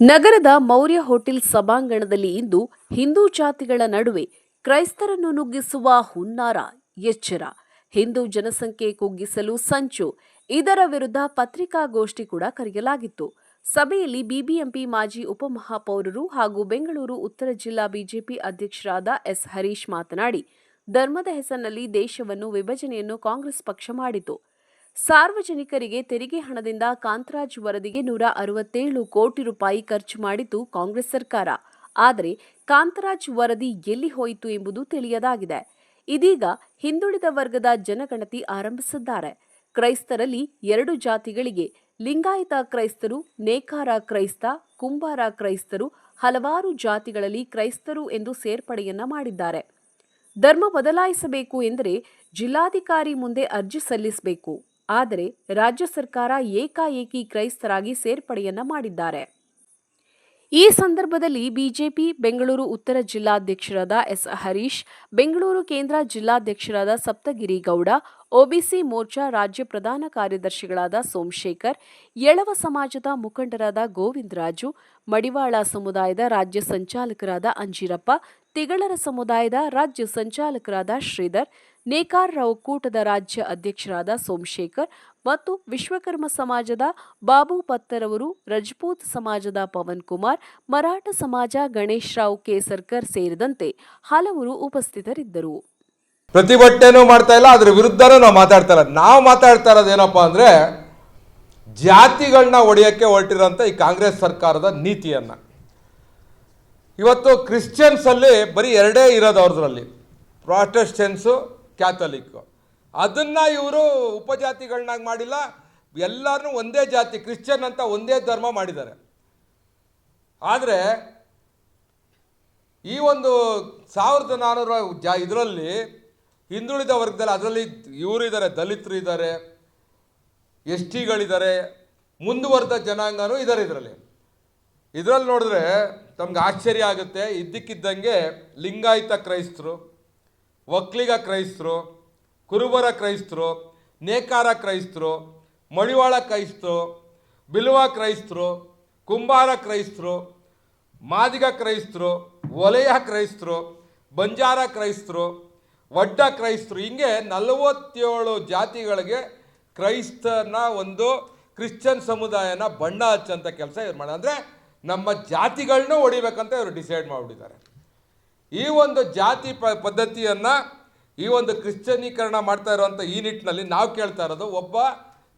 ನಗರದ ಮೌರ್ಯ ಹೋಟೆಲ್ ಸಭಾಂಗಣದಲ್ಲಿ ಇಂದು ಹಿಂದೂ ಜಾತಿಗಳ ನಡುವೆ ಕ್ರೈಸ್ತರನ್ನು ನುಗ್ಗಿಸುವ ಹುನ್ನಾರ, ಎಚ್ಚರ. ಹಿಂದೂ ಜನಸಂಖ್ಯೆ ಕುಗ್ಗಿಸಲು ಸಂಚು. ಇದರ ವಿರುದ್ಧ ಪತ್ರಿಕಾಗೋಷ್ಠಿ ಕೂಡ ಕರೆಯಲಾಗಿತ್ತು. ಸಭೆಯಲ್ಲಿ ಬಿಬಿಎಂಪಿ ಮಾಜಿ ಉಪಮಹಾಪೌರರು ಹಾಗೂ ಬೆಂಗಳೂರು ಉತ್ತರ ಜಿಲ್ಲಾ ಬಿಜೆಪಿ ಅಧ್ಯಕ್ಷರಾದ ಎಸ್. ಹರೀಶ್ ಮಾತನಾಡಿ, ಧರ್ಮದ ಹೆಸರಿನಲ್ಲಿ ದೇಶವನ್ನು ವಿಭಜನೆಯನ್ನು ಕಾಂಗ್ರೆಸ್ ಪಕ್ಷ ಮಾಡಿತು. ಸಾರ್ವಜನಿಕರಿಗೆ ತೆರಿಗೆ ಹಣದಿಂದ ಕಾಂತರಾಜ್ ವರದಿಗೆ ನೂರ ಅರವತ್ತೇಳು ಕೋಟಿ ರೂಪಾಯಿ ಖರ್ಚು ಮಾಡಿತು ಕಾಂಗ್ರೆಸ್ ಸರ್ಕಾರ. ಆದರೆ ಕಾಂತರಾಜ್ ವರದಿ ಎಲ್ಲಿ ಹೋಯಿತು ಎಂಬುದು ತಿಳಿಯದಾಗಿದೆ. ಇದೀಗ ಹಿಂದುಳಿದ ವರ್ಗದ ಜನಗಣತಿ ಆರಂಭಿಸಿದ್ದಾರೆ. ಕ್ರೈಸ್ತರಲ್ಲಿ ಎರಡು ಜಾತಿಗಳಿಗೆ ಲಿಂಗಾಯತ ಕ್ರೈಸ್ತರು, ನೇಕಾರ ಕ್ರೈಸ್ತ, ಕುಂಬಾರ ಕ್ರೈಸ್ತರು ಹಲವಾರು ಜಾತಿಗಳಲ್ಲಿ ಕ್ರೈಸ್ತರು ಎಂದು ಸೇರ್ಪಡೆಯನ್ನ ಮಾಡಿದ್ದಾರೆ. ಧರ್ಮ ಬದಲಾಯಿಸಬೇಕು ಎಂದರೆ ಜಿಲ್ಲಾಧಿಕಾರಿ ಮುಂದೆ ಅರ್ಜಿ ಸಲ್ಲಿಸಬೇಕು. ಆದರೆ ರಾಜ್ಯ ಸರ್ಕಾರ ಏಕಾಏಕಿ ಕ್ರೈಸ್ತರಾಗಿ ಸೇರ್ಪಡೆಯನ್ನ ಮಾಡಿದ್ದಾರೆ. ಈ ಸಂದರ್ಭದಲ್ಲಿ ಬಿಜೆಪಿ, ಬೆಂಗಳೂರು ಉತ್ತರ ಜಿಲ್ಲಾಧ್ಯಕ್ಷರಾದ ಎಸ್ ಹರೀಶ್, ಬೆಂಗಳೂರು ಕೇಂದ್ರ ಜಿಲ್ಲಾಧ್ಯಕ್ಷರಾದ ಸಪ್ತಗಿರಿ ಗೌಡ ಒಬಿಸಿ ಮೋರ್ಚಾ ರಾಜ್ಯ ಪ್ರಧಾನ ಕಾರ್ಯದರ್ಶಿಗಳಾದ ಸೋಮಶೇಖರ್, ಯಳವ ಸಮಾಜದ ಮುಖಂಡರಾದ ಗೋವಿಂದರಾಜು, ಮಡಿವಾಳ ಸಮುದಾಯದ ರಾಜ್ಯ ಸಂಚಾಲಕರಾದ ಅಂಜಿರಪ್ಪ, ತಿಗಳರ ಸಮುದಾಯದ ರಾಜ್ಯ ಸಂಚಾಲಕರಾದ ಶ್ರೀಧರ್ ನೇಕಾರರ ಒಕ್ಕೂಟದ ರಾಜ್ಯ ಅಧ್ಯಕ್ಷರಾದ ಸೋಮಶೇಖರ್ ಮತ್ತು ವಿಶ್ವಕರ್ಮ ಸಮಾಜದ ಬಾಬು ಪತ್ತರವರು ರಜಪೂತ್ ಸಮಾಜದ ಪವನ್ ಕುಮಾರ್, ಮರಾಠ ಸಮಾಜ ಗಣೇಶ್ ರಾವ್ ಕೇಸರ್ಕರ್ ಸೇರಿದಂತೆ ಹಲವರು ಉಪಸ್ಥಿತರಿದ್ದರು. ಪ್ರತಿಭಟನೆನೂ ಮಾಡ್ತಾ ಇಲ್ಲ, ಅದ್ರ ವಿರುದ್ಧನೂ ನಾವು ಮಾತಾಡ್ತಾ ಇಲ್ಲ. ನಾವು ಮಾತಾಡ್ತಾ ಇರೋದೇನಪ್ಪ ಅಂದ್ರೆ ಜಾತಿಗಳನ್ನ ಒಡೆಯೋಕ್ಕೆ ಹೊರಟಿರೋಂಥ ಈ ಕಾಂಗ್ರೆಸ್ ಸರ್ಕಾರದ ನೀತಿಯನ್ನು. ಇವತ್ತು ಕ್ರಿಶ್ಚಿಯನ್ಸಲ್ಲಿ ಬರೀ ಎರಡೇ ಇರೋದು ಅವ್ರದ್ರಲ್ಲಿ. ಪ್ರಾಟೆಸ್ಟೆನ್ಸು ಕ್ಯಾಥಲಿಕ್ಕು ಅದನ್ನು ಇವರು ಉಪಜಾತಿಗಳನ್ನಾಗಿ ಮಾಡಿಲ್ಲ. ಎಲ್ಲರೂ ಒಂದೇ ಜಾತಿ ಕ್ರಿಶ್ಚಿಯನ್ ಅಂತ ಒಂದೇ ಧರ್ಮ ಮಾಡಿದ್ದಾರೆ. ಆದರೆ ಈ ಒಂದು ಸಾವಿರದ ನಾನ್ನೂರ ಜಾ ಇದರಲ್ಲಿ ಹಿಂದುಳಿದ ವರ್ಗದಲ್ಲಿ ಅದರಲ್ಲಿ ಇವರು ಇದ್ದಾರೆ ದಲಿತರು ಇದ್ದಾರೆ ಎಸ್ ಟಿಗಳಿದ್ದಾರೆ ಮುಂದುವರೆದ ಜನಾಂಗನೂ ಇದ್ದಾರೆ ಇದರಲ್ಲಿ. ಇದರಲ್ಲಿ ನೋಡಿದ್ರೆ ತಮ್ಗೆ ಆಶ್ಚರ್ಯ ಆಗುತ್ತೆ. ಇದ್ದಕ್ಕಿದ್ದಂಗೆ ಲಿಂಗಾಯತ ಕ್ರೈಸ್ತರು ಒಕ್ಕಲಿಗ ಕ್ರೈಸ್ತರು, ಕುರುಬರ ಕ್ರೈಸ್ತರು, ನೇಕಾರ ಕ್ರೈಸ್ತರು, ಮಡಿವಾಳ ಕ್ರೈಸ್ತರು, ಬಿಲ್ವ ಕ್ರೈಸ್ತರು, ಕುಂಬಾರ ಕ್ರೈಸ್ತರು, ಮಾದಿಗ ಕ್ರೈಸ್ತರು ವಲಯ ಕ್ರೈಸ್ತರು, ಬಂಜಾರ ಕ್ರೈಸ್ತರು ಒಡ್ಡ ಕ್ರೈಸ್ತರು, ಹಿಂಗೆ ನಲವತ್ತೇಳು ಜಾತಿಗಳಿಗೆ ಕ್ರೈಸ್ತನ ಒಂದು ಕ್ರಿಶ್ಚಿಯನ್ ಸಮುದಾಯನ ಬಣ್ಣ ಹಚ್ಚಂಥ ಕೆಲಸ ಇವ್ರು ಮಾಡ ಅಂದರೆ ನಮ್ಮ ಜಾತಿಗಳನ್ನೂ ಹೊಡಿಬೇಕಂತ ಇವರು ಡಿಸೈಡ್ ಮಾಡಿಬಿಟ್ಟಿದ್ದಾರೆ. ಈ ಒಂದು ಜಾತಿ ಪ ಪದ್ಧತಿಯನ್ನು ಈ ಒಂದು ಕ್ರಿಶ್ಚನೀಕರಣ ಮಾಡ್ತಾ ಇರುವಂಥ ಈ ನಿಟ್ಟಿನಲ್ಲಿ ನಾವು ಕೇಳ್ತಾ ಇರೋದು, ಒಬ್ಬ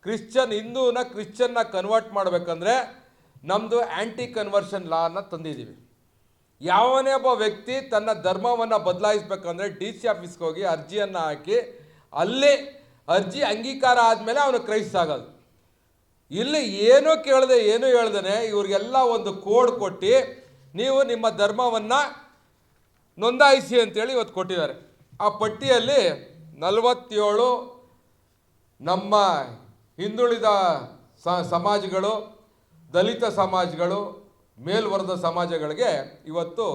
ಕ್ರಿಶ್ಚಿಯನ್, ಹಿಂದೂನ ಕ್ರಿಶ್ಚಿಯನ್ನ ಕನ್ವರ್ಟ್ ಮಾಡಬೇಕಂದ್ರೆ ನಮ್ಮದು ಆ್ಯಂಟಿ ಕನ್ವರ್ಷನ್ ಲಾನ ತಂದಿದ್ದೀವಿ. ಯಾವನೇ ಒಬ್ಬ ವ್ಯಕ್ತಿ ತನ್ನ ಧರ್ಮವನ್ನು ಬದಲಾಯಿಸ್ಬೇಕಂದ್ರೆ ಡಿ ಸಿ ಆಫೀಸ್ಗೆ ಹೋಗಿ ಅರ್ಜಿಯನ್ನು ಹಾಕಿ, ಅಲ್ಲಿ ಅರ್ಜಿ ಅಂಗೀಕಾರ ಆದಮೇಲೆ ಅವನು ಕ್ರೈಸ್ ಆಗೋದು ಇಲ್ಲಿ ಏನೂ ಕೇಳದೆ ಏನೂ ಹೇಳ್ದೇ ಇವ್ರಿಗೆಲ್ಲ ಒಂದು ಕೋಡ್ ಕೊಟ್ಟು ನೀವು ನಿಮ್ಮ ಧರ್ಮವನ್ನು ನೋಂದಾಯಿಸಿ ಅಂತೇಳಿ ಇವತ್ತು ಕೊಟ್ಟಿದ್ದಾರೆ. ಆ ಪಟ್ಟಿಯಲ್ಲಿ ನಲವತ್ತೇಳು ನಮ್ಮ ಹಿಂದುಳಿದ ಸಮಾಜಗಳು, ದಲಿತ ಸಮಾಜಗಳು ಮೇಲ್ವರ್ಗದ ಸಮಾಜಗಳಿಗೆ ಇವತ್ತು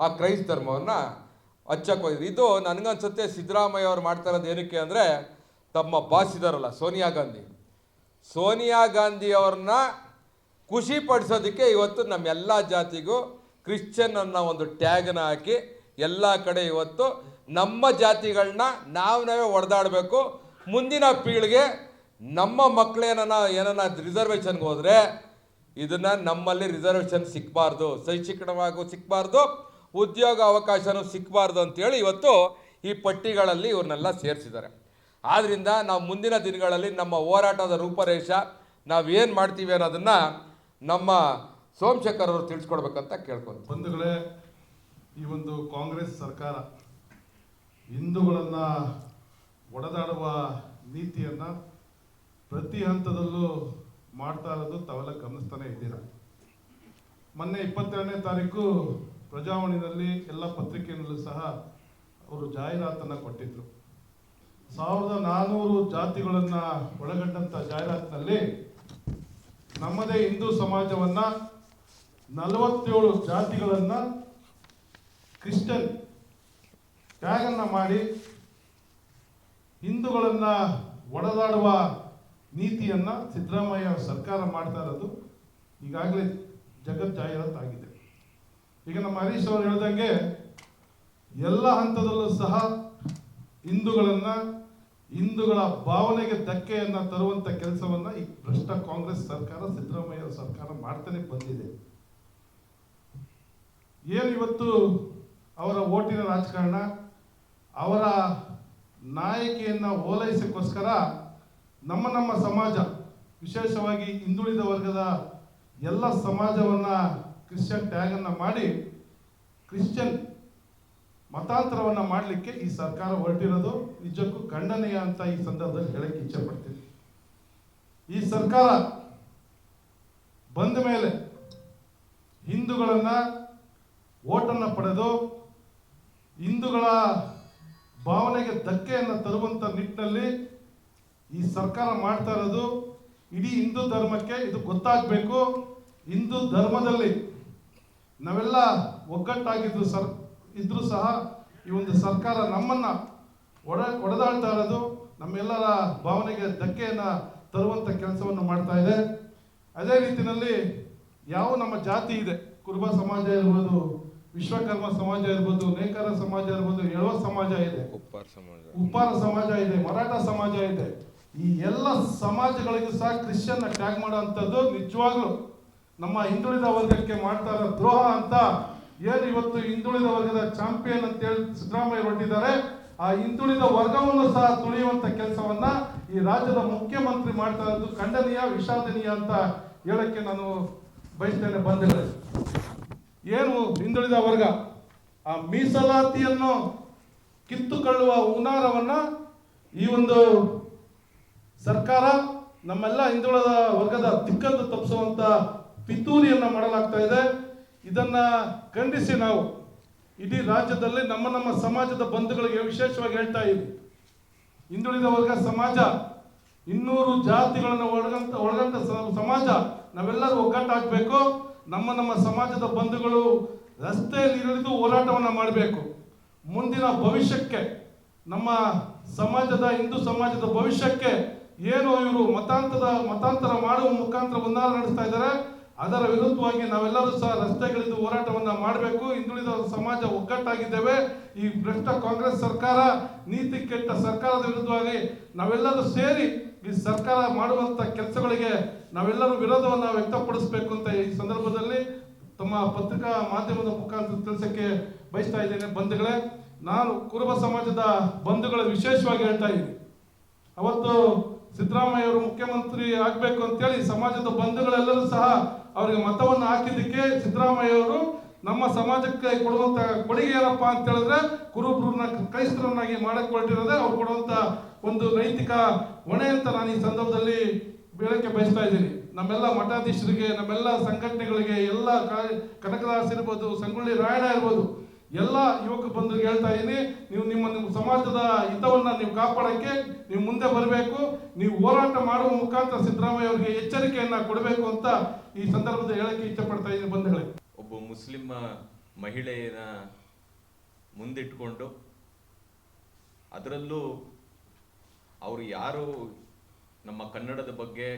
ಆ ಕ್ರೈಸ್ತ ಧರ್ಮವನ್ನು ಹಚ್ಚಕ್ಕೆ ಹೋಗಿದೆ ಇದು ನನಗನ್ಸುತ್ತೆ ಸಿದ್ದರಾಮಯ್ಯ ಅವ್ರು ಮಾಡ್ತಾ ಇರೋದು ಏನಕ್ಕೆ ಅಂದರೆ ತಮ್ಮ ಬಾಸ್ ಸೋನಿಯಾ ಗಾಂಧಿ. ಸೋನಿಯಾ ಗಾಂಧಿ ಅವ್ರನ್ನ ಖುಷಿ ಪಡಿಸೋದಕ್ಕೆ ಇವತ್ತು ನಮ್ಮೆಲ್ಲ ಜಾತಿಗೂ ಕ್ರಿಶ್ಚಿಯನ್ ಅನ್ನೋ ಒಂದು ಟ್ಯಾಗನ್ನ ಹಾಕಿ ಎಲ್ಲ ಕಡೆ ಇವತ್ತು ನಮ್ಮ ಜಾತಿಗಳನ್ನ ನಾವು ನಾವೇ ಹೊಡೆದಾಡಬೇಕು ಮುಂದಿನ ಪೀಳಿಗೆ ನಮ್ಮ ಮಕ್ಕಳೇನ ಏನನ್ನ ರಿಸರ್ವೇಷನ್ಗೆ ಹೋದರೆ ಇದನ್ನು ನಮ್ಮಲ್ಲಿ ರಿಸರ್ವೇಷನ್ ಸಿಕ್ಕಬಾರ್ದು ಶೈಕ್ಷಣಿಕವಾಗೂ ಸಿಕ್ಕಬಾರ್ದು ಉದ್ಯೋಗ ಅವಕಾಶನೂ ಸಿಕ್ಕಬಾರ್ದು ಅಂತೇಳಿ ಇವತ್ತು ಈ ಪಟ್ಟಿಗಳಲ್ಲಿ ಇವ್ರನ್ನೆಲ್ಲ ಸೇರಿಸಿದ್ದಾರೆ. ಆದ್ದರಿಂದ ನಾವು ಮುಂದಿನ ದಿನಗಳಲ್ಲಿ ನಮ್ಮ ಹೋರಾಟದ ರೂಪರೇಷ ನಾವೇನು ಮಾಡ್ತೀವಿ ಅನ್ನೋದನ್ನು ನಮ್ಮ ಸೋಮಶೇಖರ್ ಅವರು ತಿಳಿಸ್ಕೊಡ್ಬೇಕಂತ ಕೇಳ್ಕೊತೀವಿ. ಬಂಧುಗಳೇ ಈ ಒಂದು ಕಾಂಗ್ರೆಸ್ ಸರ್ಕಾರ ಹಿಂದೂಗಳನ್ನು ಒಡೆದಾಡುವ ನೀತಿಯನ್ನ ಪ್ರತಿ ಹಂತದಲ್ಲೂ ಮಾಡ್ತಾ ಇರೋದು ತಾವೆಲ್ಲ ಗಮನಿಸ್ತಾನೆ ಇದ್ದೀರಾ? ಮೊನ್ನೆ ಇಪ್ಪತ್ತೆರಡನೇ ತಾರೀಕು ಪ್ರಜಾವಾಣಿನಲ್ಲಿ ಎಲ್ಲ ಪತ್ರಿಕೆಯಲ್ಲೂ ಸಹ ಅವರು ಜಾಹೀರಾತನ್ನ ಕೊಟ್ಟಿದ್ರು. ಸಾವಿರದ ನಾನ್ನೂರು ಜಾತಿಗಳನ್ನ ಒಳಗೊಂಡಂತ ಜಾಹೀರಾತಿನಲ್ಲಿ ನಮ್ಮದೇ ಹಿಂದೂ ಸಮಾಜವನ್ನ ನಲವತ್ತೇಳು ಜಾತಿಗಳನ್ನ ಕ್ರಿಶ್ಚಿಯನ್ ಟ್ಯಾಗನ್ನು ಮಾಡಿ ಹಿಂದೂಗಳನ್ನು ಒಡೆದಾಡುವ ನೀತಿಯನ್ನ ಸಿದ್ದರಾಮಯ್ಯ ಸರ್ಕಾರ ಮಾಡ್ತಾ ಇರೋದು ಈಗಾಗಲೇ ಜಗತ್ ಜಾಹೀರಾತಾಗಿದೆ ಈಗ ನಮ್ಮ ಹರೀಶ್ ಅವರು ಹೇಳ್ದಂಗೆ ಎಲ್ಲ ಹಂತದಲ್ಲೂ ಸಹ ಹಿಂದೂಗಳನ್ನು ಹಿಂದೂಗಳ ಭಾವನೆಗೆ ಧಕ್ಕೆಯನ್ನು ತರುವಂತ ಕೆಲಸವನ್ನ ಈ ಭ್ರಷ್ಟ ಕಾಂಗ್ರೆಸ್ ಸರ್ಕಾರ, ಸಿದ್ದರಾಮಯ್ಯ ಸರ್ಕಾರ ಮಾಡ್ತಾನೆ ಬಂದಿದೆ. ಏನು ಇವತ್ತು ಅವರ ಓಟಿನ ರಾಜಕಾರಣ, ಅವರ ನಾಯಕಿಯನ್ನು ಓಲೈಸಕ್ಕೋಸ್ಕರ ನಮ್ಮ ನಮ್ಮ ಸಮಾಜ, ವಿಶೇಷವಾಗಿ ಹಿಂದುಳಿದ ವರ್ಗದ ಎಲ್ಲ ಸಮಾಜವನ್ನ ಕ್ರಿಶ್ಚಿಯನ್ ಟ್ಯಾಗ್ ಅನ್ನ ಮಾಡಿ ಕ್ರಿಶ್ಚಿಯನ್ ಮತಾಂತರವನ್ನ ಮಾಡಲಿಕ್ಕೆ ಈ ಸರ್ಕಾರ ಹೊರಟಿರೋದು. ನಿಜಕ್ಕೂ ಖಂಡನೀಯ ಅಂತ ಈ ಸಂದರ್ಭದಲ್ಲಿ ಹೇಳಕ್ಕೆ ಇಚ್ಛೆ ಪಡ್ತೀನಿ. ಈ ಸರ್ಕಾರ ಬಂದ ಮೇಲೆ ಹಿಂದೂಗಳನ್ನ ಓಟನ್ನು ಪಡೆದು ಹಿಂದೂಗಳ ಭಾವನೆಗೆ ಧಕ್ಕೆಯನ್ನು ತರುವಂತ ನಿಟ್ಟಿನಲ್ಲಿ ಈ ಸರ್ಕಾರ ಮಾಡ್ತಾ ಇರೋದು. ಇಡೀ ಹಿಂದೂ ಧರ್ಮಕ್ಕೆ ಇದು ಗೊತ್ತಾಗಬೇಕು. ಹಿಂದೂ ಧರ್ಮದಲ್ಲಿ ನಾವೆಲ್ಲ ಒಗ್ಗಟ್ಟಾಗಿದ್ದು ಸರ್, ಇದ್ರೂ ಸಹ ಈ ಒಂದು ಸರ್ಕಾರ ನಮ್ಮನ್ನ ಒಡ, ಒಡೆದಾಡ್ತಾ ಇರೋದು. ನಮ್ಮೆಲ್ಲರ ಭಾವನೆಗೆ ಧಕ್ಕೆಯನ್ನು ತರುವಂತ ಕೆಲಸವನ್ನು ಮಾಡ್ತಾ ಇದೆ. ಅದೇ ರೀತಿಯಲ್ಲಿ ಯಾವ ನಮ್ಮ ಜಾತಿ ಇದೆ. ಕುರುಬ ಸಮಾಜ ಇರ್ಬೋದು ವಿಶ್ವಕರ್ಮ ಸಮಾಜ ಇರ್ಬೋದು ನೇಕಾರ ಸಮಾಜ ಇರ್ಬೋದು ಎಳವ ಸಮಾಜ ಇದೆ. ಉಪ್ಪಾರ ಸಮಾಜ. ಇದೆ ಮರಾಠ ಸಮಾಜ ಇದೆ. ಈ ಎಲ್ಲ ಸಮಾಜಗಳಿಗೂ ಸಹ ಕ್ರಿಶ್ಚಿಯನ್ ಟ್ಯಾಗ್ ಮಾಡುವಂಥದ್ದು ನಿಜವಾಗ್ಲು. ನಮ್ಮ ಹಿಂದುಳಿದ ವರ್ಗಕ್ಕೆ ಮಾಡ್ತಾ ಇರೋ ದ್ರೋಹ ಅಂತ ಏನು ಇವತ್ತು ಹಿಂದುಳಿದ ವರ್ಗದ ಚಾಂಪಿಯನ್ ಅಂತ ಹೇಳಿ ಸಿದ್ದರಾಮಯ್ಯ ಹೊರಟಿದ್ದಾರೆ. ಆ ಹಿಂದುಳಿದ ವರ್ಗವನ್ನು ಸಹ ತುಳಿಯುವಂತ ಕೆಲಸವನ್ನ ಈ ರಾಜ್ಯದ ಮುಖ್ಯಮಂತ್ರಿ ಮಾಡ್ತಾ ಇರೋದು ಖಂಡನೀಯ ವಿಷಾದನೀಯ ಅಂತ ಹೇಳಕ್ಕೆ ನಾನು ಬಯಸ್ತೇನೆ ಬಂದಿಲ್ಲ ಏನು ಹಿಂದುಳಿದ ವರ್ಗ? ಆ ಮೀಸಲಾತಿಯನ್ನು ಕಿತ್ತುಕೊಳ್ಳುವ ಹುನಾರವನ್ನು ಈ ಒಂದು ಸರ್ಕಾರ ನಮ್ಮೆಲ್ಲ ಹಿಂದುಳಿದ ವರ್ಗದ ದಿಕ್ಕನ್ನು ತಪ್ಪಿಸುವಂಥ ಪಿತೂರಿಯನ್ನು ಮಾಡಲಾಗ್ತಾ ಇದೆ. ಇದನ್ನು ಖಂಡಿಸಿ ನಾವು ಇಡೀ ರಾಜ್ಯದಲ್ಲಿ ನಮ್ಮ ನಮ್ಮ ಸಮಾಜದ ಬಂಧುಗಳಿಗೆ ವಿಶೇಷವಾಗಿ ಹೇಳ್ತಾ ಇದ್ದೀವಿ ಹಿಂದುಳಿದ ವರ್ಗ ಸಮಾಜ, ಇನ್ನೂರು ಜಾತಿಗಳನ್ನು ಒಳಗಂತ ಒಳಗಂತ ಸಮಾಜ, ನಾವೆಲ್ಲರೂ ಒಗ್ಗಟ್ಟಾಗಬೇಕು ನಮ್ಮ ನಮ್ಮ ಸಮಾಜದ ಬಂಧುಗಳು ರಸ್ತೆಯಲ್ಲಿ ಇಳಿದು ಹೋರಾಟವನ್ನ ಮಾಡಬೇಕು. ಮುಂದಿನ ಭವಿಷ್ಯಕ್ಕೆ, ನಮ್ಮ ಸಮಾಜದ, ಹಿಂದೂ ಸಮಾಜದ ಭವಿಷ್ಯಕ್ಕೆ ಏನು ಇವರು ಮತಾಂತರ ಮತಾಂತರ ಮಾಡುವ ಮುಖಾಂತರ ಹುನ್ನಾರ ನಡೆಸ್ತಾ ಇದ್ದಾರೆ ಅದರ ವಿರುದ್ಧವಾಗಿ ನಾವೆಲ್ಲರೂ ಸಹ ರಸ್ತೆಗಳಿದ್ದು ಹೋರಾಟವನ್ನು ಮಾಡಬೇಕು. ಹಿಂದುಳಿದ ಸಮಾಜ ಒಗ್ಗಟ್ಟಾಗಿದ್ದೇವೆ. ಈ ಭ್ರಷ್ಟ ಕಾಂಗ್ರೆಸ್ ಸರ್ಕಾರ, ನೀತಿ ಕೆಟ್ಟ ಸರ್ಕಾರದ ವಿರುದ್ಧವಾಗಿ ನಾವೆಲ್ಲರೂ ಸೇರಿ ಈ ಸರ್ಕಾರ ಮಾಡುವಂತ ಕೆಲಸಗಳಿಗೆ ನಾವೆಲ್ಲರೂ ವಿರೋಧವನ್ನು ವ್ಯಕ್ತಪಡಿಸಬೇಕು ಅಂತ ಈ ಸಂದರ್ಭದಲ್ಲಿ ತಮ್ಮ ಪತ್ರಿಕಾ ಮಾಧ್ಯಮದ ಮುಖಾಂತರ ತಿಳಿಸಕ್ಕೆ ಬಯಸ್ತಾ ಇದ್ದೇನೆ. ಬಂಧುಗಳೇ, ನಾನು ಕುರುಬ ಸಮಾಜದ ಬಂಧುಗಳ ವಿಶೇಷವಾಗಿ ಹೇಳ್ತಾ ಇದ್ದೀನಿ. ಅವತ್ತು ಸಿದ್ದರಾಮಯ್ಯ ಅವರು ಮುಖ್ಯಮಂತ್ರಿ ಆಗ್ಬೇಕು ಅಂತೇಳಿ ಸಮಾಜದ ಬಂಧುಗಳೆಲ್ಲರೂ ಸಹ ಅವರಿಗೆ ಮತವನ್ನು ಹಾಕಿದ್ದಕ್ಕೆ ಸಿದ್ದರಾಮಯ್ಯ ಅವರು ನಮ್ಮ ಸಮಾಜಕ್ಕೆ ಕೊಡುವಂತ ಕೊಡುಗೆ ಏನಪ್ಪ ಅಂತ ಹೇಳಿದ್ರೆ ಕುರುಬ್ರನ್ನ ಕ್ರೈಸ್ತರನ್ನಾಗಿ ಮಾಡಕ್ಕೆ ಅವ್ರು ಕೊಡುವಂತ ಒಂದು ನೈತಿಕ ಹೊಣೆ ಅಂತ ನಾನು ಈ ಸಂದರ್ಭದಲ್ಲಿ ಹೇಳಕ್ಕೆ ಬಯಸ್ತಾ ಇದ್ದೀನಿ. ನಮ್ಮೆಲ್ಲ ಮಠಾಧೀಶರಿಗೆ, ನಮ್ಮೆಲ್ಲ ಸಂಘಟನೆಗಳಿಗೆ, ಎಲ್ಲ ಕನಕದಾಸ ಕನಕದಾಸ್ ಇರ್ಬೋದು, ಸಂಗೊಳ್ಳಿ ರಾಯಣ ಇರ್ಬೋದು, ಎಲ್ಲ ಯುವಕ ಬಂದು ಹೇಳ್ತಾ ಇದ್ದೀನಿ, ನೀವು ನಿಮ್ಮ ನಿಮ್ಮ ಸಮಾಜದ ಹಿತವನ್ನು ನೀವು ಕಾಪಾಡಕ್ಕೆ ನೀವು ಮುಂದೆ ಬರಬೇಕು, ನೀವು ಹೋರಾಟ ಮಾಡುವ ಮುಖಾಂತರ ಸಿದ್ದರಾಮಯ್ಯ ಅವರಿಗೆ ಎಚ್ಚರಿಕೆಯನ್ನು ಕೊಡಬೇಕು ಅಂತ ಈ ಸಂದರ್ಭದಲ್ಲಿ ಹೇಳಕ್ಕೆ ಇಷ್ಟಪಡ್ತಾ ಇದ್ದೀನಿ ಬಂಧುಗಳೇ. ಒಬ್ಬ ಮುಸ್ಲಿಂ ಮಹಿಳೆಯನ್ನ ಮುಂದಿಟ್ಕೊಂಡು ಅದರಲ್ಲೂ ಅವರು ಯಾರು ನಮ್ಮ ಕನ್ನಡದ ಬಗ್ಗೆ,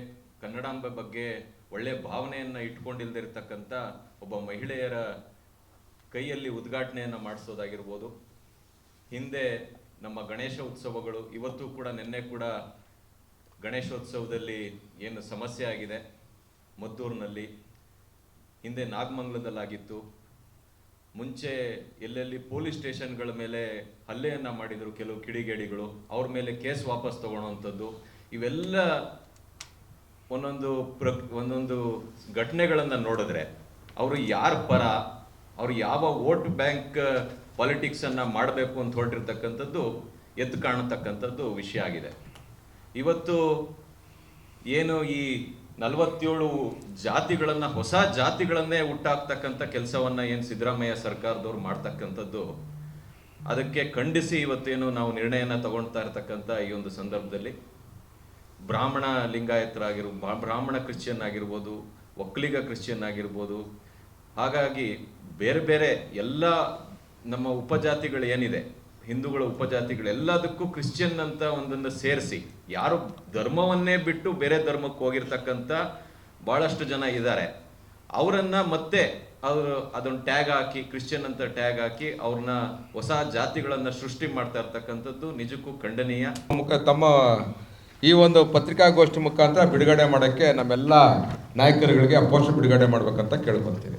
ಕನ್ನಡಾಂಬೆ ಬಗ್ಗೆ ಒಳ್ಳೆಯ ಭಾವನೆಯನ್ನು ಇಟ್ಕೊಂಡಿಲ್ದಿರ್ತಕ್ಕಂಥ ಒಬ್ಬ ಮಹಿಳೆಯರ ಕೈಯಲ್ಲಿ ಉದ್ಘಾಟನೆಯನ್ನು ಮಾಡಿಸೋದಾಗಿರ್ಬೋದು. ಹಿಂದೆ ನಮ್ಮ ಗಣೇಶ ಉತ್ಸವಗಳು, ಇವತ್ತು ಕೂಡ ನಿನ್ನೆ ಕೂಡ ಗಣೇಶೋತ್ಸವದಲ್ಲಿ ಏನು ಸಮಸ್ಯೆ ಆಗಿದೆ ಮದ್ದೂರಿನಲ್ಲಿ. ಹಿಂದೆ ನಾಗಮಂಗಲದಲ್ಲಾಗಿತ್ತು. ಮುಂಚೆ ಎಲ್ಲೆಲ್ಲಿ ಪೊಲೀಸ್ ಸ್ಟೇಷನ್ಗಳ ಮೇಲೆ ಹಲ್ಲೆಯನ್ನು ಮಾಡಿದರು ಕೆಲವು ಕಿಡಿಗೇಡಿಗಳು, ಅವ್ರ ಮೇಲೆ ಕೇಸ್ ವಾಪಸ್ ತಗೊಳ್ಳೋವಂಥದ್ದು ಇವೆಲ್ಲ ಒಂದೊಂದು ಪ್ರ ಒಂದೊಂದು ಘಟನೆಗಳನ್ನು ನೋಡಿದ್ರೆ ಅವರು ಯಾರ ಪರ, ಅವರು ಯಾವ ವೋಟ್ ಬ್ಯಾಂಕ್ ಪಾಲಿಟಿಕ್ಸನ್ನು ಮಾಡಬೇಕು ಅಂತ ಹೊರಟಿರ್ತಕ್ಕಂಥದ್ದು ಎದ್ದು ಕಾಣತಕ್ಕಂಥದ್ದು ವಿಷಯ ಆಗಿದೆ. ಇವತ್ತು ಏನು ಈ ನಲವತ್ತೇಳು ಜಾತಿಗಳನ್ನ, ಹೊಸ ಜಾತಿಗಳನ್ನೇ ಹುಟ್ಟಾಕ್ತಕ್ಕಂಥ ಕೆಲಸವನ್ನ ಏನು ಸಿದ್ದರಾಮಯ್ಯ ಸರ್ಕಾರದವ್ರು ಮಾಡ್ತಕ್ಕಂಥದ್ದು, ಅದಕ್ಕೆ ಖಂಡಿಸಿ ಇವತ್ತೇನು ನಾವು ನಿರ್ಣಯನ ತಗೊಳ್ತಾ ಇರತಕ್ಕಂಥ ಈ ಒಂದು ಸಂದರ್ಭದಲ್ಲಿ, ಬ್ರಾಹ್ಮಣ ಲಿಂಗಾಯತರಾಗಿರ್ ಬ್ರಾಹ್ಮಣ ಕ್ರಿಶ್ಚಿಯನ್ ಆಗಿರ್ಬೋದು ಒಕ್ಕಲಿಗ ಕ್ರಿಶ್ಚಿಯನ್ ಆಗಿರ್ಬೋದು ಹಾಗಾಗಿ ಬೇರೆ ಬೇರೆ ಎಲ್ಲ ನಮ್ಮ ಉಪಜಾತಿಗಳು ಏನಿದೆ ಹಿಂದೂಗಳ ಉಪಜಾತಿಗಳೆಲ್ಲದಕ್ಕೂ ಕ್ರಿಶ್ಚಿಯನ್ ಅಂತ ಒಂದನ್ನು ಸೇರಿಸಿ, ಯಾರು ಧರ್ಮವನ್ನೇ ಬಿಟ್ಟು ಬೇರೆ ಧರ್ಮಕ್ಕೆ ಹೋಗಿರ್ತಕ್ಕಂಥ ಭಾಳಷ್ಟು ಜನ ಇದ್ದಾರೆ. ಅವರನ್ನು ಮತ್ತೆ ಅವರು ಅದೊಂದು ಟ್ಯಾಗ್ ಹಾಕಿ, ಕ್ರಿಶ್ಚಿಯನ್ ಅಂತ ಟ್ಯಾಗ್ ಹಾಕಿ ಅವ್ರನ್ನ ಹೊಸ ಜಾತಿಗಳನ್ನು ಸೃಷ್ಟಿ ಮಾಡ್ತಾ ಇರ್ತಕ್ಕಂಥದ್ದು ನಿಜಕ್ಕೂ ಖಂಡನೀಯ. ಮುಖ ತಮ್ಮ ಈ ಒಂದು ಪತ್ರಿಕಾಗೋಷ್ಠಿ ಮುಖಾಂತರ ಬಿಡುಗಡೆ ಮಾಡೋಕ್ಕೆ ನಮ್ಮೆಲ್ಲ ನಾಯಕರುಗಳಿಗೆ ಅಪೋಷ ಬಿಡುಗಡೆ ಮಾಡ್ಬೇಕಂತ ಕೇಳ್ಕೊತೀನಿ